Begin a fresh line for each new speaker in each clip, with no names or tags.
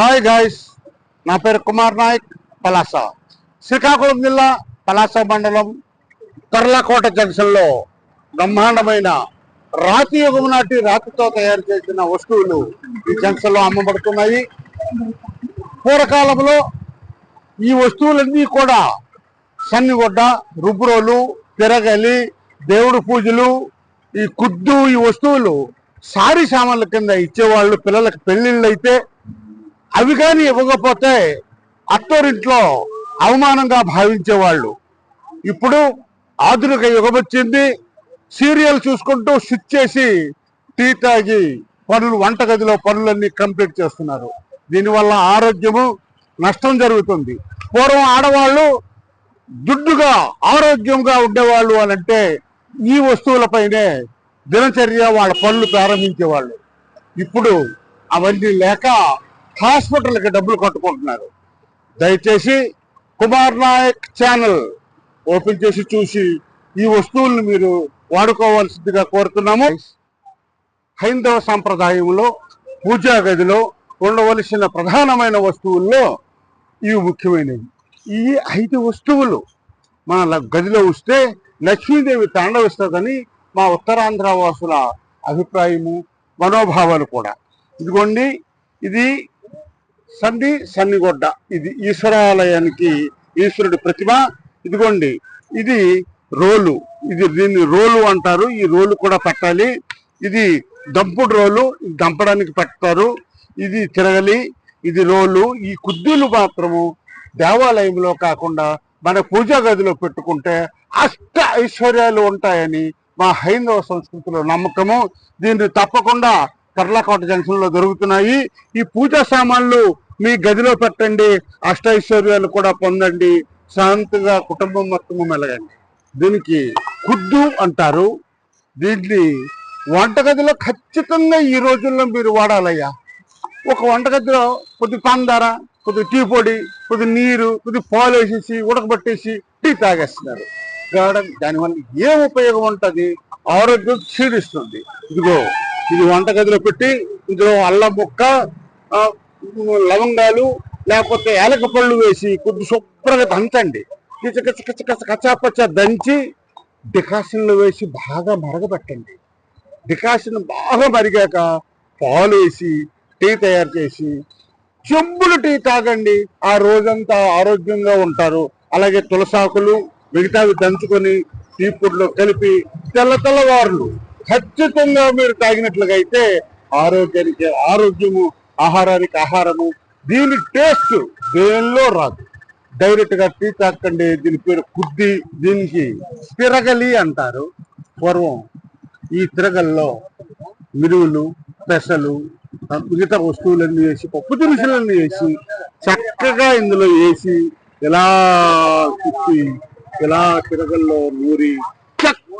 Hi guys నా పేరు కుమార్ నాయక్ పలాస. శ్రీకాకుళం జిల్లా పలాస మండలం తర్లకోట జంక్షన్లో బ్రహ్మాండమైన రాతి యుగం నాటి రాతితో తయారు చేసిన వస్తువులు ఈ జంక్షన్లో అమ్మబడుతున్నాయి. పూర్వకాలంలో ఈ వస్తువులన్నీ కూడా సన్నిగొడ్డ రుబ్రోలు తిరగలి దేవుడు పూజలు ఈ కుద్దు ఈ వస్తువులు సారీ సామాన్ల కింద ఇచ్చేవాళ్ళు పిల్లలకు పెళ్ళిళ్ళు అయితే అవి కానీ ఇవ్వకపోతే అత్తోరింట్లో అవమానంగా భావించేవాళ్ళు. ఇప్పుడు ఆధునిక యుగం వచ్చింది సీరియల్ చూసుకుంటూ స్విచ్ చేసి టీ తాగి పనులు వంటగదిలో పనులన్నీ కంప్లీట్ చేస్తున్నారు. దీనివల్ల ఆరోగ్యము నష్టం జరుగుతుంది. పూర్వం ఆడవాళ్ళు దుడ్డుగా ఆరోగ్యంగా ఉండేవాళ్ళు అని అంటే ఈ వస్తువులపైనే దినచర్య వాళ్ళ పనులు ప్రారంభించేవాళ్ళు. ఇప్పుడు అవన్నీ లేక హాస్పిటల్కి డబ్బులు కట్టుకుంటున్నారు. దయచేసి కుమార్ నాయక్ ఛానల్ ఓపెన్ చేసి చూసి ఈ వస్తువులను మీరు వాడుకోవాల్సిందిగా కోరుతున్నాము. హైందవ సాంప్రదాయంలో పూజా గదిలో ఉండవలసిన ప్రధానమైన వస్తువుల్లో ఇవి ముఖ్యమైనవి. ఈ ఐదు వస్తువులు మన గదిలో వస్తే లక్ష్మీదేవి తాండవిస్తుందని మా ఉత్తరాంధ్ర వాసుల అభిప్రాయము మనోభావాలు కూడా. ఇదిగోండి ఇది సంధి సన్నిగొడ్డ. ఇది ఈశ్వరాలయానికి ఈశ్వరుడి ప్రతిమ. ఇదిగోండి ఇది రోలు. ఇది దీన్ని రోలు అంటారు. ఈ రోలు కూడా పెట్టాలి. ఇది దంపుడు రోలు. దంపడానికి పెడతారు ఇది తిరగలి. ఇది రోలు. ఈ కుద్దీలు మాత్రము దేవాలయంలో కాకుండా మన పూజా గదిలో పెట్టుకుంటే అష్ట ఐశ్వర్యాలు ఉంటాయని మా హైందవ సంస్కృతిలో నమ్మకము. దీన్ని తప్పకుండా పర్లకోట జంక్షన్లో దొరుకుతున్నాయి. ఈ పూజా సామాన్లు మీ గదిలో పెట్టండి అష్టైశ్వర్యాలు కూడా పొందండి. శాంతిగా కుటుంబం మొత్తము మెలగండి. దీనికి కుద్దు అంటారు. దీన్ని వంటగదిలో ఖచ్చితంగా ఈ రోజుల్లో మీరు వాడాలయ్యా. ఒక వంటగదిలో కొద్ది పందార కొద్ది టీ పొడి కొద్ది నీరు కొద్ది పాలు వేసేసి ఉడకబట్టేసి టీ తాగేస్తున్నారు. దానివల్ల ఏం ఉపయోగం ఉంటుంది? ఆరోగ్యం క్షీణిస్తుంది. ఇదిగో ఇది వంటగదిలో పెట్టి ఇందులో అల్లం ముక్క లవంగాలు లేకపోతే ఏలక పళ్ళు వేసి కొద్ది శుభ్రంగా దంచండి. కిచ కిచ కిచ కచ్చాపచ్చ దంచి డికాషన్లో వేసి బాగా మరగబెట్టండి. డికాషన్ బాగా మరిగాక పాలు వేసి టీ తయారు చేసి చెంబులు టీ తాగండి. ఆ రోజంతా ఆరోగ్యంగా ఉంటారు. అలాగే తులసాకులు మిగతావి దంచుకొని టీ పొడిలో కలిపి తెల్ల తెల్లవారులు ఖచ్చితంగా మీరు తాగినట్లుగా అయితే ఆరోగ్యానికి ఆరోగ్యము ఆహారానికి ఆహారము దీని టేస్ట్ దేనిలో రాదు. డైరెక్ట్గా టీ తాకండి దీని పేరు కుద్ది దీనికి తిరగలి అంటారు. పూర్వం ఈ తిరగల్లో మిరువులు పెసలు మిగతా వస్తువులన్నీ వేసి పప్పు దినుసులన్నీ వేసి చక్కగా ఇందులో వేసి ఇలా తిప్పి ఇలా తిరగల్లో నూరి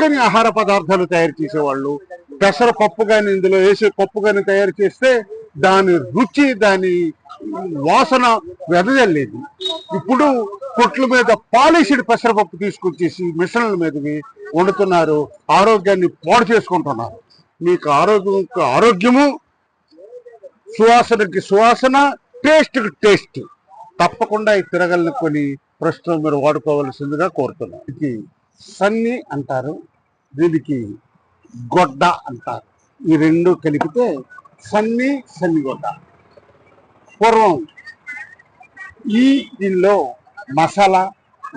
చక్కని ఆహార పదార్థాలు తయారు చేసేవాళ్ళు. పెసర పప్పు కానీ ఇందులో వేసి పప్పు కానీ తయారు చేస్తే దాని రుచి దాని వాసన వెదజల్లేదు. ఇప్పుడు కొట్ల మీద పాలిషిడ్ పెసరపప్పు తీసుకొచ్చేసి మిషన్ల మీదకి వండుతున్నారు. ఆరోగ్యాన్ని పాడు చేసుకుంటున్నారు. మీకు ఆరోగ్యం ఆరోగ్యము సువాసనకి సువాసన టేస్ట్కి టేస్ట్. తప్పకుండా ఈ తిరగలను కొని ప్రస్తుతం మీరు వాడుకోవాల్సిందిగా కోరుతున్నాను ఇది సన్ని అంటారు. దీనికి గొడ్డ అంటారు. ఈ రెండు కలిపితే సన్ని సన్నిగొడ్డ పూర్వం ఈ దీనిలో మసాలా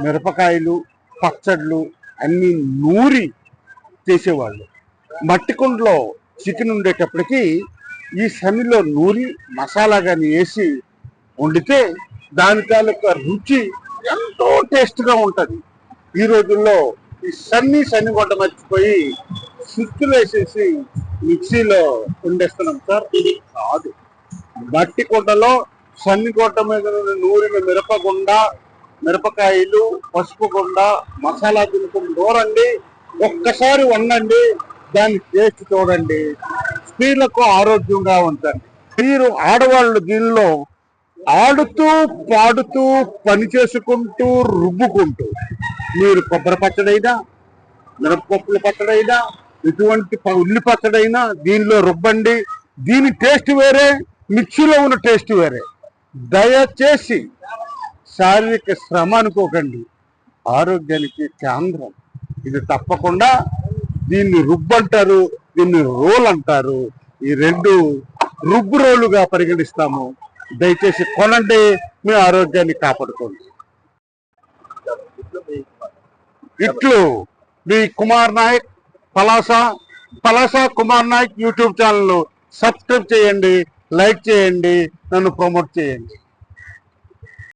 మిరపకాయలు పచ్చళ్ళు అన్నీ నూరి చేసేవాళ్ళు మట్టి కుండలో చికెన్ ఉండేటప్పటికి ఈ సన్నిలో నూరి మసాలా కానీ వేసి వండితే దాని తాలూకా రుచి ఎంతో టేస్ట్గా ఉంటుంది. ఈ రోజుల్లో ఈ సన్ని సన్ని కొట్ట మర్చిపోయి సుత్తులు వేసేసి మిక్సీలో ఉండేస్తున్నాం సార్. ఇది కాదు. మట్టి కుండలో సన్ని కొట్ట మీద నూరిన మిరపగుండ మిరపకాయలు పసుపు గుండ మసాలా దినుసులు నూరండి. ఒక్కసారి వండండి. దాని టేస్ట్ చూడండి. స్త్రీలకు ఆరోగ్యంగా ఉంచండి మీరు ఆడవాళ్ళు దీనిలో ఆడుతూ పాడుతూ పని చేసుకుంటూ రుబ్బుకుంటూ మీరు కొబ్బరి పచ్చడైనా మిరపపప్పుల పచ్చడైనా ఎటువంటి ప- ఉల్లి పచ్చడైనా దీనిలో రుబ్బండి దీని టేస్ట్ వేరే మిక్సీలో ఉన్న టేస్ట్ వేరే. దయచేసి శారీరక శ్రమ అనుకోకండి. ఆరోగ్యానికి కేంద్రం. ఇది తప్పకుండా దీన్ని రుబ్బంటారు దీన్ని రోల్ అంటారు ఈ రెండు రుబ్బు రోలుగా పరిగణిస్తాము. దయచేసి కొనండి మీ ఆరోగ్యాన్ని కాపాడుకోండి. ఇట్లు మీ Kumar Nayak Palasa Palasa Kumar Nayak YouTube channel subscribe చేయండి లైక్ చేయండి నన్ను ప్రమోట్ చేయండి.